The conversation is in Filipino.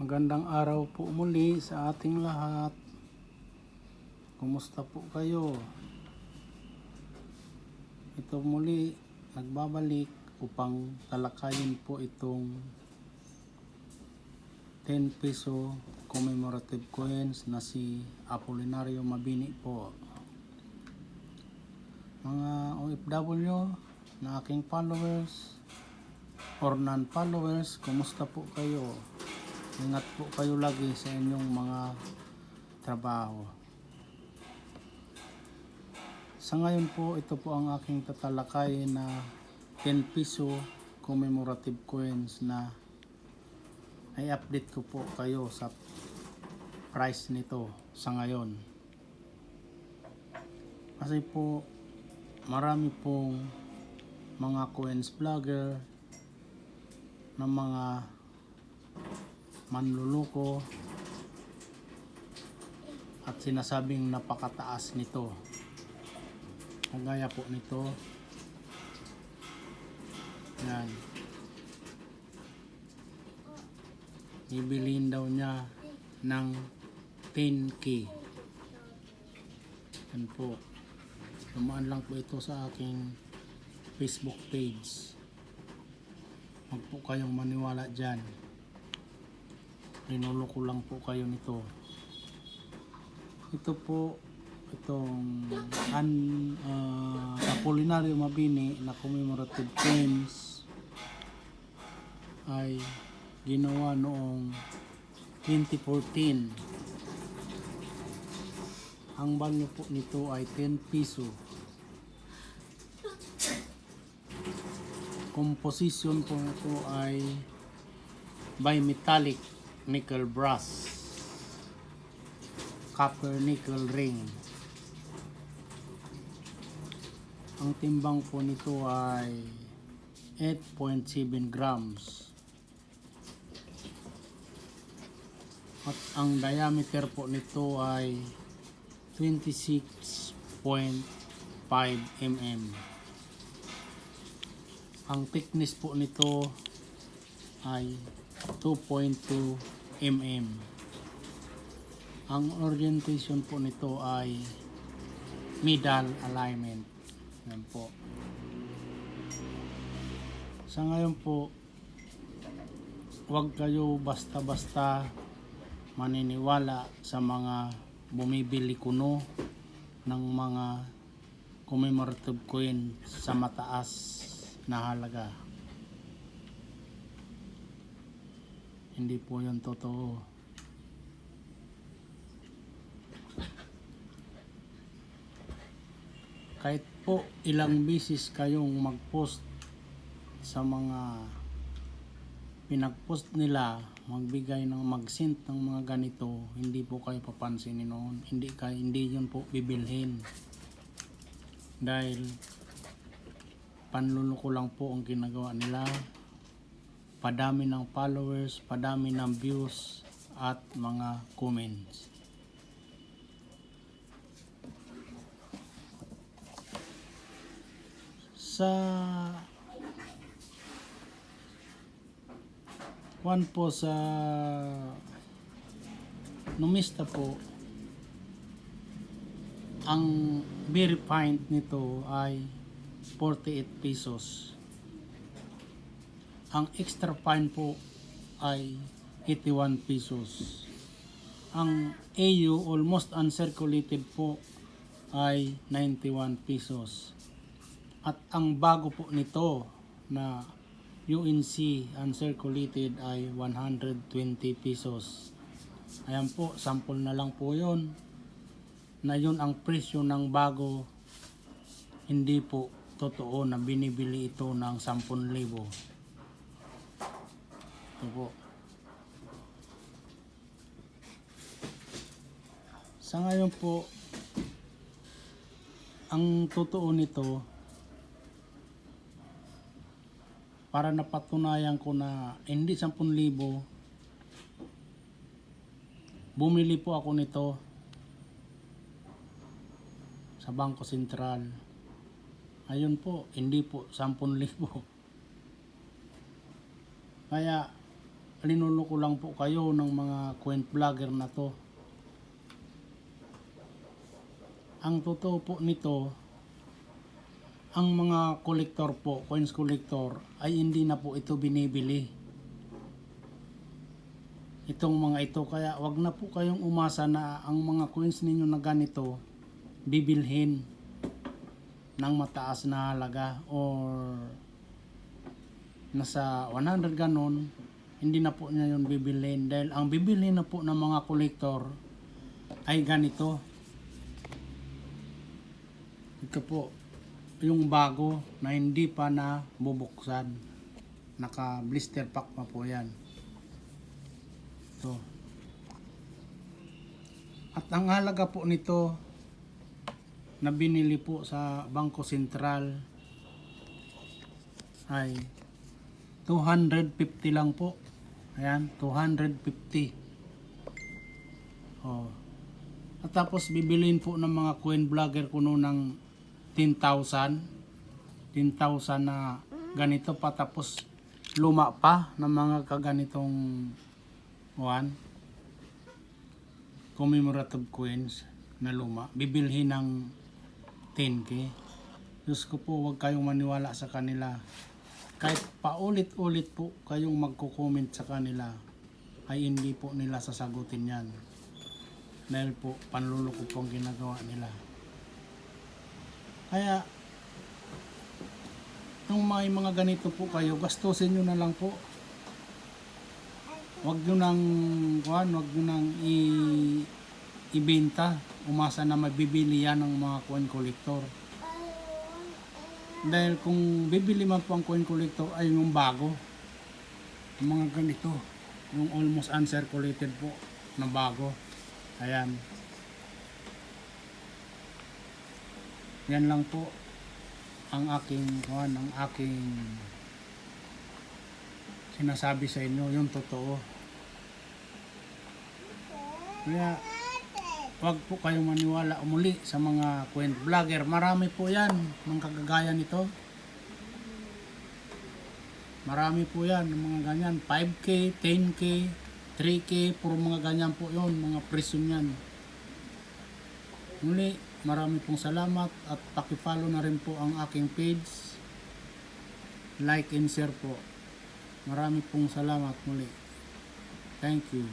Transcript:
Magandang araw po muli sa ating lahat. Kumusta po kayo? Ito muli, nagbabalik upang talakayin po itong 10 peso commemorative coins na si Apolinario Mabini po. Mga OFW na aking followers or non-followers, kumusta po kayo? Ingat po kayo lagi sa inyong mga trabaho. Sa ngayon po, ito po ang aking tatalakay na 10 peso commemorative coins na ay update ko po kayo sa price nito sa ngayon. Kasi po marami pong mga coins vlogger ng mga manluluko at sinasabing napakataas nito. Kagaya po nito. Yan. Ibilhin daw niya ng 10k. Yan po. Dumaan lang po ito sa aking Facebook page. Huwag po kayong maniwala dyan. Linuloko lang po kayo nito. Ito po, itong an, uh, Apolinario Mabini na commemorative coins ay ginawa noong 2014. Ang value po nito ay 10 piso. Composition po nito ay bimetallic nickel brass. Copper nickel ring. Ang timbang po nito ay 8.7 grams. At ang diameter po nito ay 26.5 mm. Ang thickness po nito ay 2.2 mm. Ang orientation po nito ay middle alignment. Yan po. Sa ngayon po, huwag kayo basta-basta maniniwala sa mga bumibili kuno ng mga commemorative coin sa mataas na halaga. Hindi po yun totoo. Kahit po ilang bisis kayong mag-post sa mga pinag-post nila, magbigay ng mag-send ng mga ganito, hindi po kayo papansinin noon. Hindi kayo, hindi yun po bibilhin. Dahil panluloko lang po ang ginagawa nila padami ng followers, padami ng views at mga comments. Sa one po sa numista po ang very fine nito ay 48 pesos ang extra fine po ay 81 pesos. Ang AU almost uncirculated po ay 91 pesos. At ang bago po nito na UNC uncirculated ay 120 pesos. Ayan po, sample na lang po yon na yun ang presyo ng bago hindi po totoo na binibili ito ng 10,000 ito po. Sa ngayon po, ang totoo nito, para napatunayan ko na hindi 10,000, bumili po ako nito sa Bangko Sentral. Ayun po, hindi po 10,000. Kaya linuloko lang po kayo ng mga coin vlogger na to. Ang totoo po nito, ang mga collector po, coins collector, ay hindi na po ito binibili. Itong mga ito, kaya wag na po kayong umasa na ang mga coins ninyo na ganito, bibilhin ng mataas na halaga or nasa 100 ganon, hindi na po niya yun bibilhin. Dahil ang bibilhin na po ng mga kolektor ay ganito. Ito po, yung bago na hindi pa na bubuksan. Naka blister pack pa po yan. Ito. At ang halaga po nito na binili po sa Bangko Sentral ay 250 lang po. Ayan, 250. Oh. At tapos bibilin po ng mga coin vlogger kuno ng 10,000. 10,000 na ganito pa tapos luma pa ng mga kaganitong one commemorative coins na luma. Bibilhin ng 10k. Diyos ko po, huwag kayong maniwala sa kanila kahit paulit-ulit po kayong magko-comment sa kanila ay hindi po nila sasagutin yan. Dahil po panluloko po ang ginagawa nila. Kaya nung may mga ganito po kayo gastusin nyo na lang po. Wag nyo nang kuhan, wag nyo nang i ibenta. Umasa na mabibili yan ng mga coin collector dahil kung bibili man po ang coin collector ay yung bago. Yung mga ganito. Yung almost uncirculated po na bago. Ayan. Yan lang po ang aking kuhan, ang aking sinasabi sa inyo, yung totoo. Kaya Huwag po kayong maniwala umuli sa mga kwent vlogger. Marami po yan, mga kagagaya nito. Marami po yan, mga ganyan. 5K, 10K, 3K, puro mga ganyan po yon mga presyo niyan. Muli, marami pong salamat at pakifollow na rin po ang aking page. Like and share po. Marami pong salamat muli. Thank you.